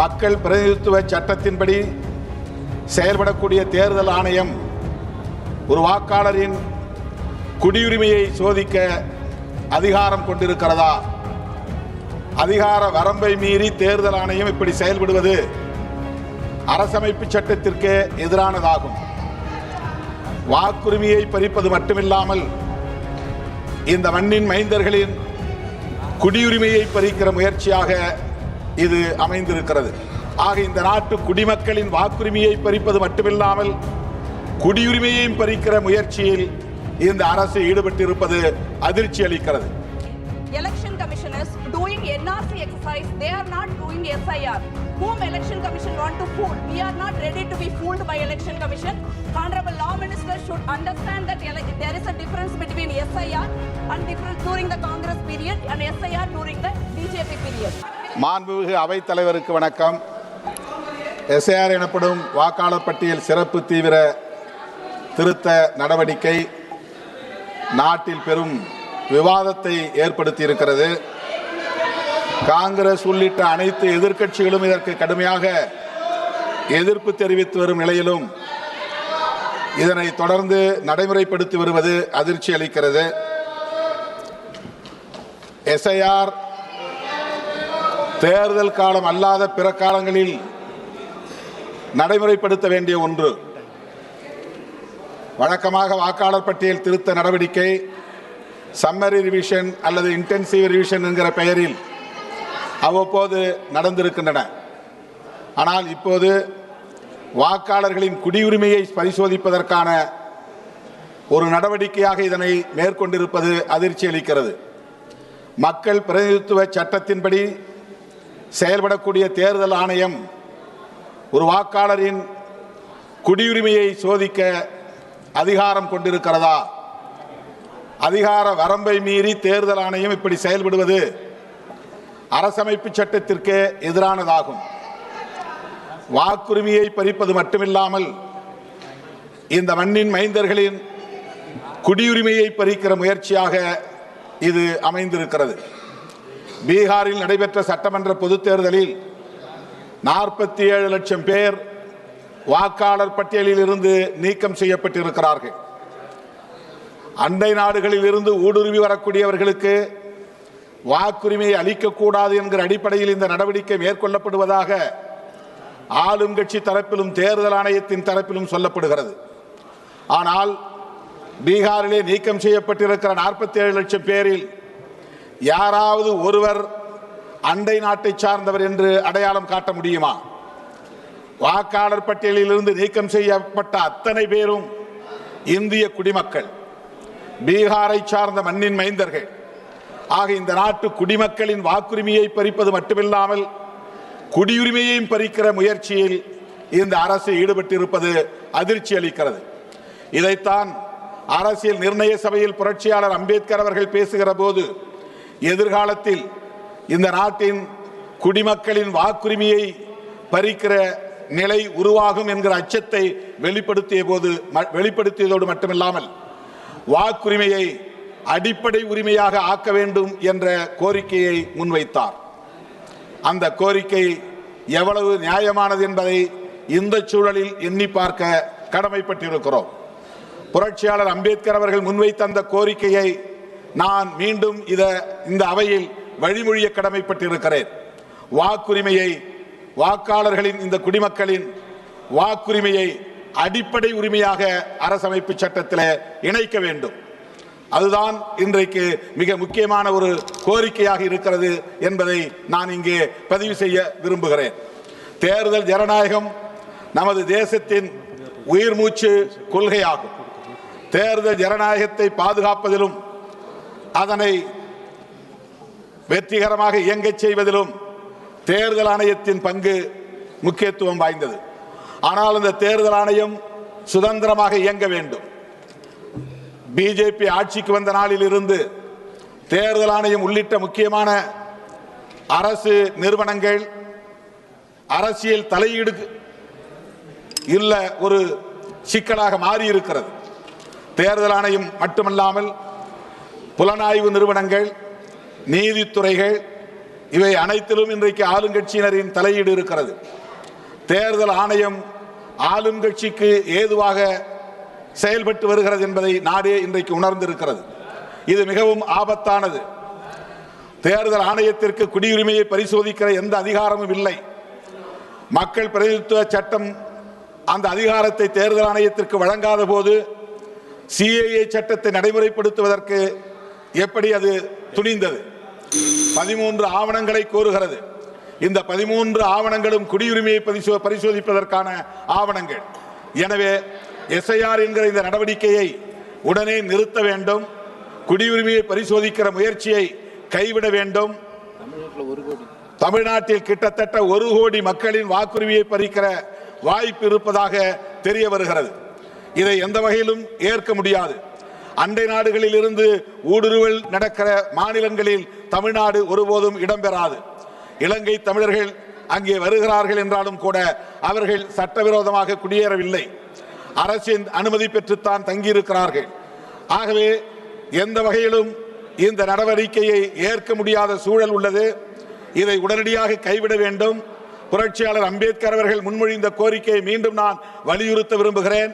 மக்கள் பிரதிநிதித்துவ சட்டத்தின்படி செயல்படக்கூடிய தேர்தல் ஆணையம் ஒரு வாக்காளரின் குடியுரிமையை சோதிக்க அதிகாரம் கொண்டிருக்கிறதா? அதிகார வரம்பை மீறி தேர்தல் ஆணையம் இப்படி செயல்படுவது அரசமைப்பு சட்டத்திற்கு எதிரானதாகும். வாக்குரிமையை பறிப்பது மட்டுமில்லாமல் இந்த மண்ணின் மைந்தர்களின் குடியுரிமையை பறிக்கிற முயற்சியாக இது அமைந்திருக்கிறது ஆக இந்த நாட்டு குடிமக்களின் வாக்குரிமையை பறிப்பது மட்டுமில்லாமல் குடியுரிமையையும் பறிக்கிற முயற்சியில் இந்த அரசு ஈடுபட்டிருப்பது அதிர்ச்சி அளிக்கிறது election commissioners doing NRC exercise, they are not doing SIR. Whom election commission want to fool? We are not ready to be fooled by election commission. Honorable law minister should understand that ele- there is a difference between SIR and difference during the Congress period and SIR during the BJP period. மாண்புமிகு அவைத் தலைவருக்கு வணக்கம் SIR எனப்படும் வாக்காளர் பட்டியல் சிறப்பு தீவிர திருத்த நடவடிக்கை நாட்டில் பெரும் விவாதத்தை ஏற்படுத்தி இருக்கிறது காங்கிரஸ் உள்ளிட்ட அனைத்து எதிர்க்கட்சிகளும் இதற்கு கடுமையாக எதிர்ப்பு தெரிவித்து வரும் நிலையிலும் இதனை தொடர்ந்து நடைமுறைப்படுத்தி வருவது அதிர்ச்சி அளிக்கிறது எஸ்ஐஆர் தேர்தல் காலம் அல்லாத பிற காலங்களில் நடைமுறைப்படுத்த வேண்டிய ஒன்று. வழக்கமாக வாக்காளர் பட்டியல் திருத்த நடவடிக்கை சம்மரி ரிவிஷன் அல்லது இன்டென்சிவ் ரிவிஷன் என்கிற பெயரில் அவ்வப்போது நடந்திருக்கின்றன. ஆனால் இப்போது வாக்காளர்களின் குடியுரிமையை பரிசோதிப்பதற்கான ஒரு நடவடிக்கையாக இதனை மேற்கொண்டிருப்பது அதிர்ச்சி அளிக்கிறது மக்கள் பிரதிநிதித்துவ சட்டத்தின்படி செயல்படக்கூடிய தேர்தல் ஆணையம் ஒரு வாக்காளரின் குடியுரிமையை சோதிக்க அதிகாரம் கொண்டிருக்கிறதா? அதிகார வரம்பை மீறி தேர்தல் ஆணையம் இப்படி செயல்படுவது அரசமைப்பு சட்டத்திற்கு எதிரானதாகும். வாக்குரிமையை பறிப்பது மட்டுமில்லாமல் இந்த மண்ணின் மைந்தர்களின் குடியுரிமையை பறிக்கிற முயற்சியாக இது அமைந்திருக்கிறது. பீகாரில் நடைபெற்ற சட்டமன்ற பொதுத் தேர்தலில் நாற்பத்தி ஏழு லட்சம் பேர் வாக்காளர் பட்டியலில் இருந்து நீக்கம் செய்யப்பட்டிருக்கிறார்கள். அண்டை நாடுகளில் இருந்து ஊடுருவி வரக்கூடியவர்களுக்கு வாக்குரிமையை அளிக்கக்கூடாது என்கிற அடிப்படையில் இந்த நடவடிக்கை மேற்கொள்ளப்படுவதாக ஆளும் கட்சி தரப்பிலும் தேர்தல் ஆணையத்தின் தரப்பிலும் சொல்லப்படுகிறது. ஆனால் பீகாரிலே நீக்கம் செய்யப்பட்டிருக்கிற நாற்பத்தி ஏழு லட்சம் பேரில் யாராவது ஒருவர் அண்டை நாட்டை சார்ந்தவர் என்று அடையாளம் காட்ட முடியுமா? வாக்காளர் பட்டியலில் இருந்து நீக்கம் செய்யப்பட்ட அத்தனை பேரும் இந்திய குடிமக்கள். பீகாரை சார்ந்த மண்ணின் மைந்தர்கள். ஆக இந்த நாட்டு குடிமக்களின் வாக்குரிமையை பறிப்பது மட்டுமில்லாமல் குடியுரிமையையும் பறிக்கிற முயற்சியில் இந்த அரசு ஈடுபட்டிருப்பது அதிர்ச்சி அளிக்கிறது. இதைத்தான் அரசியல் நிர்ணய சபையில் புரட்சியாளர் அம்பேத்கர் அவர்கள் பேசுகிற போது எதிர்காலத்தில் இந்த நாட்டின் குடிமக்களின் வாக்குரிமையை பறிக்கிற நிலை உருவாகும் என்கிற அச்சத்தை வெளிப்படுத்திய போது ம- வெளிப்படுத்தியதோடு மட்டுமில்லாமல் வாக்குரிமையை அடிப்படை உரிமையாக ஆக்க வேண்டும் என்ற கோரிக்கையை முன்வைத்தார். அந்த கோரிக்கை எவ்வளவு நியாயமானது என்பதை இந்த சூழலில் எண்ணி பார்க்க கடமைப்பட்டிருக்கிறோம். புரட்சியாளர் அம்பேத்கர் அவர்கள் முன்வைத்த அந்த கோரிக்கையை நான் மீண்டும் இத இந்த அவையில் வழிமொழிய கடமைப்பட்டிருக்கிறேன். வாக்குரிமையை வாக்காளர்களின் இந்த குடிமக்களின் வாக்குரிமையை அடிப்படை உரிமையாக அரசமைப்பு சட்டத்தில் இணைக்க வேண்டும். அதுதான் இன்றைக்கு மிக முக்கியமான ஒரு கோரிக்கையாக இருக்கிறது என்பதை நான் இங்கே பதிவு செய்ய விரும்புகிறேன். தேர்தல் ஜனநாயகம் நமது தேசத்தின் உயிர் மூச்சு கொள்கையாகும். தேர்தல் ஜனநாயகத்தை பாதுகாப்பதிலும் அதனை வெற்றிகரமாக இயங்கச் செய்வதிலும் தேர்தல் ஆணையத்தின் பங்கு முக்கியத்துவம் வாய்ந்தது. ஆனால் இந்த தேர்தல் ஆணையம் சுதந்திரமாக இயங்க வேண்டும். பிஜேபி ஆட்சிக்கு வந்த நாளில் இருந்து தேர்தல் ஆணையம் உள்ளிட்ட முக்கியமான அரசு நிறுவனங்கள் அரசியல் தலையீடு இல்ல ஒரு சிக்கலாக மாறி இருக்கிறது தேர்தல் ஆணையம் மட்டுமல்லாமல் புலனாய்வு நிறுவனங்கள் நீதித்துறைகள் இவை அனைத்திலும் இன்றைக்கு ஆளுங்கட்சியினரின் தலையீடு இருக்கிறது. தேர்தல் ஆணையம் ஆளும் கட்சிக்கு ஏதுவாக செயல்பட்டு வருகிறது என்பதை நாடே இன்றைக்கு உணர்ந்திருக்கிறது. இது மிகவும் ஆபத்தானது. தேர்தல் ஆணையத்திற்கு குடியுரிமையை பரிசோதிக்கிற எந்த அதிகாரமும் இல்லை. மக்கள் பிரதிநிதித்துவ சட்டம் அந்த அதிகாரத்தை தேர்தல் ஆணையத்திற்கு வழங்காத போது சிஏஏ சட்டத்தை நடைமுறைப்படுத்துவதற்கு எப்படி அது துணிந்தது? பதிமூன்று ஆவணங்களை கோருகிறது. இந்த பதிமூன்று ஆவணங்களும் குடியுரிமையை பரிசோ- பரிசோதிப்பதற்கான ஆவணங்கள். எனவே எஸ்ஐஆர் என்கிற இந்த நடவடிக்கையை உடனே நிறுத்த வேண்டும். குடியுரிமையை பரிசோதிக்கிற முயற்சியை கைவிட வேண்டும். தமிழ்நாட்டில் கிட்டத்தட்ட ஒரு கோடி மக்களின் வாக்குரிமையை பறிக்கிற வாய்ப்பு இருப்பதாக தெரிய வருகிறது. இதை எந்த வகையிலும் ஏற்க முடியாது. அண்டை நாடுகளில் இருந்து ஊடுருவல் நடக்கிற மாநிலங்களில் தமிழ்நாடு ஒருபோதும் இடம்பெறாது. இலங்கை தமிழர்கள் அங்கே வருகிறார்கள் என்றாலும் கூட அவர்கள் சட்டவிரோதமாக குடியேறவில்லை. அரசின் அனுமதி பெற்றுத்தான் தங்கியிருக்கிறார்கள். ஆகவே எந்த வகையிலும் இந்த நடவடிக்கையை ஏற்க முடியாத சூழல் உள்ளது. இதை உடனடியாக கைவிட வேண்டும். புரட்சியாளர் அம்பேத்கர் அவர்கள் முன்மொழிந்த கோரிக்கையை மீண்டும் நான் வலியுறுத்த விரும்புகிறேன்.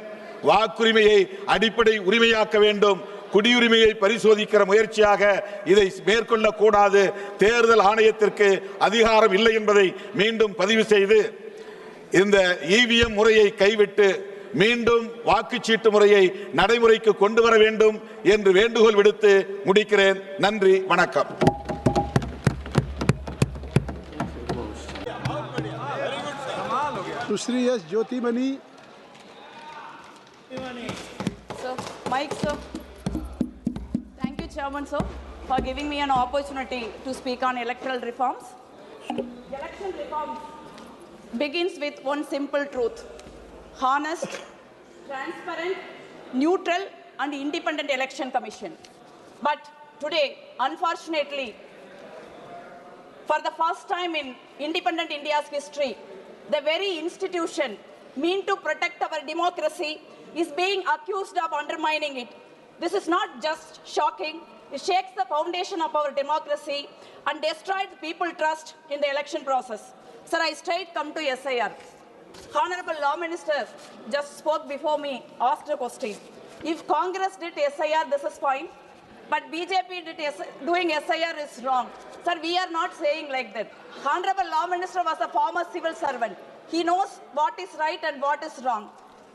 வாக்குரிமையை அடிப்படை உரிமையாக்க வேண்டும். குடியுரிமையை பரிசோதிக்கிற முயற்சியாக இதை மேற்கொள்ளக்கூடாது. தேர்தல் ஆணையத்திற்கு அதிகாரம் இல்லை என்பதை மீண்டும் பதிவு செய்து இந்த இவிஎம் முறையை கைவிட்டு மீண்டும் வாக்குச்சீட்டு முறையை நடைமுறைக்கு கொண்டு வர வேண்டும் என்று வேண்டுகோள் விடுத்து முடிக்கிறேன். நன்றி வணக்கம். Sushri S Jothimani Sir, Mike, sir. Thank you, Chairman, sir, for giving me an opportunity to speak on electoral reforms. Election reforms begins with one simple truth. Honest, transparent, neutral, and independent election commission. But today, unfortunately, for the first time in independent India's history, the very institution mean to protect our democracy is being accused of undermining it. This is not just shocking, it shakes the foundation of our democracy and destroys people's trust in the election process. Sir, I straight come to SIR. Honorable Law Minister just spoke before me, asked a question. If Congress did SIR, this is fine. But BJP did doing SIR is wrong. Sir, we are not saying like that. Honorable Law Minister was a former civil servant. He knows what is right and what is wrong.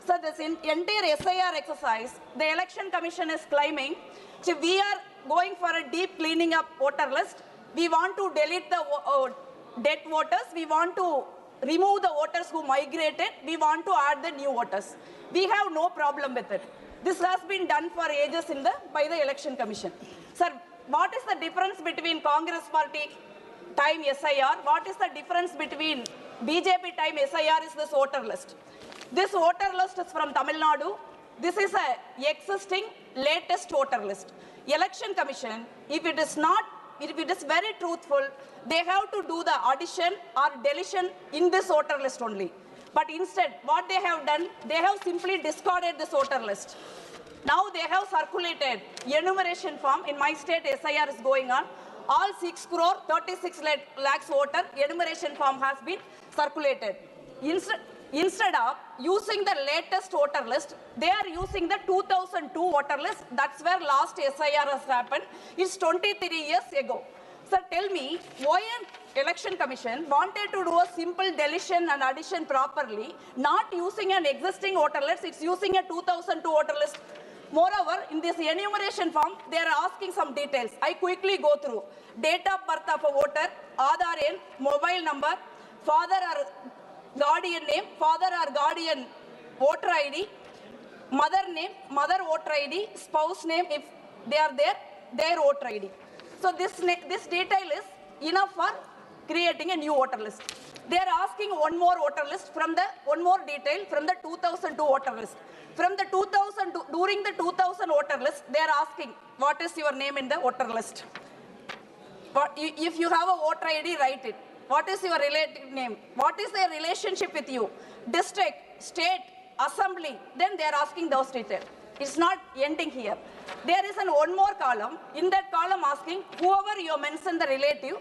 Sir, this entire SIR exercise, the Election Commission is claiming so we are going for a deep cleaning up voter list. We want to delete the uh, dead voters. We want to remove the voters who migrated. We want to add the new voters. We have no problem with it. This has been done for ages in the by the election commission. Sir, what is the difference between Congress party time SIR? What is the difference between BJP time SIR is this voter list? This voter list is from Tamil Nadu. This is a existing latest voter list. Election Commission, if it is not, if it is very truthful, they have to do the addition or deletion in this voter list only. But instead, what they have done, they have simply discarded this voter list. Now they have circulated enumeration form. In my state, SIR is going on. All 6 crore 36 lakh- lakhs voter enumeration form has been circulated. Instead, instead of using the latest voter list, they are using the 2002 voter list. That's where last SIR has happened. It's 23 years ago. Sir, tell me, why an election commission wanted to do a simple deletion and addition properly, not using an existing voter list, it's using a 2002 voter list. Moreover, in this enumeration form, they are asking some details. I quickly go through. Date of birth of a voter, Aadhaar N, mobile number, father or guardian name, father or guardian voter ID, mother name, mother voter ID, spouse name, if they are there, their voter ID. So this, this detail is enough for creating a new voter list. They are asking one more voter list from the, one more detail from the 2002 voter list. From the 2000, to- during the 2000 voter list, they are asking, what is your name in the voter list? But if you have a voter ID, write it. What is your relative name? What is their relationship with you? District, state, assembly. Then they are asking those details. It's not ending here. There is an one more column. In that column asking whoever you mention the relative,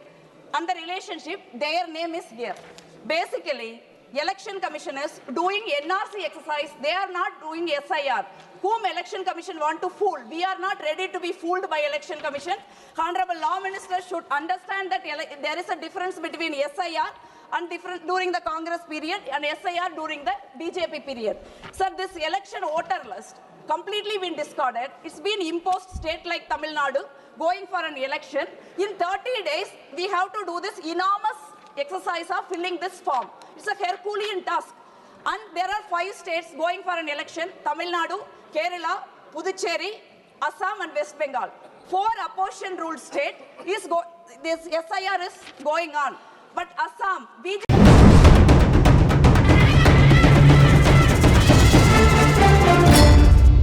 and the relationship, their name is here. Basically, election commissioners doing NRC exercise, they are not doing SIR. Whom election commission want to fool? We are not ready to be fooled by election commission. Honorable law minister should understand that there is a difference between SIR and different during the Congress period and SIR during the BJP period. Sir, this election voter list completely been discarded. It's been imposed state like Tamil Nadu going for an election. In 30 days, we have to do this enormous exercise of filling this form. It's a Herculean task. And there are five states going for an election, Tamil Nadu, Kerala, Puducherry, Assam and West Bengal. Four opposition ruled state is go, this SIR is going on. But Assam, BJP